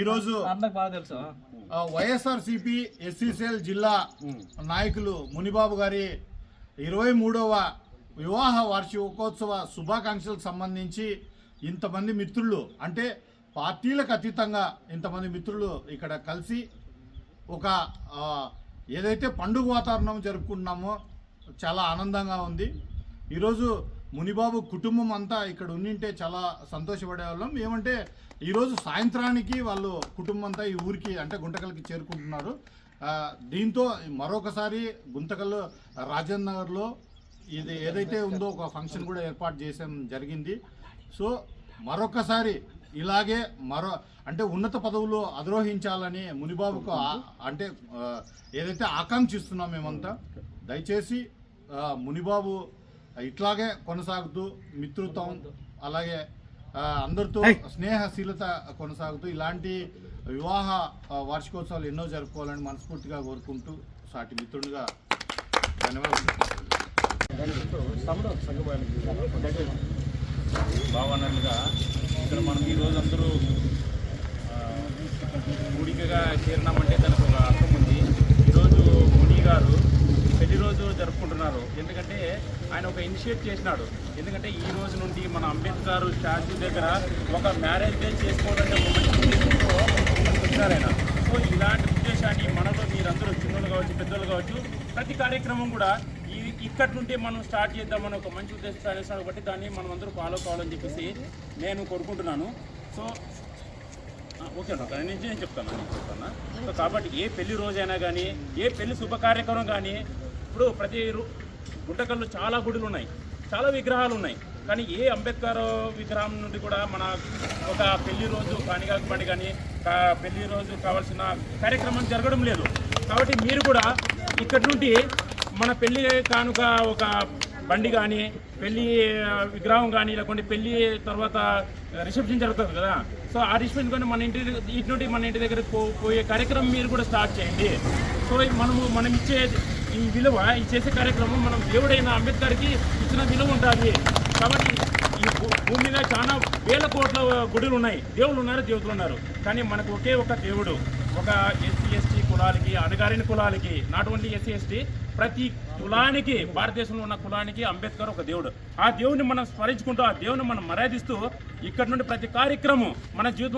ఈరోజు అందరికి బాగా తెలుసు. వైఎస్ఆర్ సిపి ఎస్సీసీఎల్ జిల్లా నాయకులు మునిబాబు గారి ఇరవై మూడవ వివాహ వార్షికోత్సవ శుభాకాంక్షలకు సంబంధించి ఇంతమంది మిత్రులు అంటే పార్టీలకు అతీతంగా ఇంతమంది మిత్రులు ఇక్కడ కలిసి ఒక ఏదైతే పండుగ వాతావరణం జరుపుకుంటున్నామో చాలా ఆనందంగా ఉంది. ఈరోజు మునిబాబు కుటుంబం అంతా ఇక్కడ ఉండింటే చాలా సంతోషపడే వాళ్ళం ఏమంటే ఈరోజు సాయంత్రానికి వాళ్ళు కుటుంబం అంతా ఈ ఊరికి అంటే గుంటకల్కి చేరుకుంటున్నారు. దీంతో మరొకసారి గుంతకల్ రాజేంద్ర నగర్లో ఇది ఏదైతే ఉందో ఒక ఫంక్షన్ కూడా ఏర్పాటు చేసాం జరిగింది. సో మరొకసారి ఇలాగే మరో అంటే ఉన్నత పదవులు అధిరోహించాలని మునిబాబుకు అంటే ఏదైతే ఆకాంక్షిస్తున్నాం మేమంతా దయచేసి మునిబాబు ఇట్లాగే కొనసాగుతూ మిత్రుత్వం అలాగే అందరితో స్నేహశీలత కొనసాగుతూ ఇలాంటి వివాహ వార్షికోత్సవాలు ఎన్నో జరుపుకోవాలని మనస్ఫూర్తిగా కోరుకుంటూ సాటి మిత్రుడిగా ధన్యవాదాలు. భావనలుగా ఇక్కడ మనం ఈరోజు అందరూ ఆ, కూడికగా చేరినామంటే దానికి ఒక అర్థం ఉంది ఈరోజు ముని గారు పెళ్ళి రోజు జరుపుకుంటున్నారు ఎందుకంటే ఆయన ఒక ఇనిషియేట్ చేసినాడు. ఎందుకంటే ఈ రోజు నుండి మన అంబేద్కర్ స్టాచ్యూ దగ్గర ఒక మ్యారేజ్ డే చేసుకోవాలంటే ఒక మంచి ఆయన. సో ఇలాంటి ఉద్దేశాన్ని మనలో మీరందరూ చిన్నలు కావచ్చు పెద్దలు కావచ్చు ప్రతి కార్యక్రమం కూడా ఈ ఇక్కడి నుండి మనం స్టార్ట్ చేద్దామని ఒక మంచి ఉద్దేశాలు అనేసాడు కాబట్టి దాన్ని మనం అందరూ ఫాలో కావాలని చెప్పేసి నేను కోరుకుంటున్నాను. సో ఓకే డాక్టర్ నేను నేను చెప్తాను నేను చెప్తాను. సో కాబట్టి ఏ పెళ్ళి రోజైనా కానీ ఏ పెళ్ళి శుభ కార్యక్రమం కానీ ఇప్పుడు ప్రతి గుంటకల్లో చాలా గుడులు ఉన్నాయి చాలా విగ్రహాలు ఉన్నాయి కానీ ఏ అంబేద్కర్ విగ్రహం నుండి కూడా మన ఒక పెళ్ళి రోజు కానిగాకపడి కానీ పెళ్ళి రోజు కావాల్సిన కార్యక్రమం జరగడం లేదు. కాబట్టి మీరు కూడా ఇక్కడి నుండి మన పెళ్ళి కానుక ఒక బండి కానీ పెళ్ళి విగ్రహం కానీ లేకుంటే పెళ్ళి తర్వాత రిసెప్షన్ జరుగుతుంది కదా. సో ఆ రిసెప్షన్ కానీ మన ఇంటి ఇటు నుండి మన ఇంటి దగ్గర పోయే కార్యక్రమం మీరు కూడా స్టార్ట్ చేయండి. సో మనము మనం ఇచ్చే ఈ విలువ ఈ చేసే కార్యక్రమం మనం దేవుడైన అంబేద్కర్కి ఇచ్చిన విలువ ఉంటుంది కాబట్టి ఈ భూమి మీద చాలా వేల కోట్ల గుడులు ఉన్నాయి దేవుళ్ళు ఉన్నారు దేవతలు ఉన్నారు. కానీ మనకు ఒకే ఒక దేవుడు ఒక ఎస్సీ ఎస్టీ కులాలకి అణగారిన కులాలకి నాట్ ఓన్లీ ఎస్సీ ఎస్టీ ప్రతి కులానికి భారతదేశంలో ఉన్న కులానికి అంబేద్కర్ ఒక దేవుడు. ఆ దేవుడిని మనం స్మరించుకుంటూ ఆ దేవుని మనం మర్యాదిస్తూ ఇక్కడ నుండి ప్రతి కార్యక్రమం మన జీవితం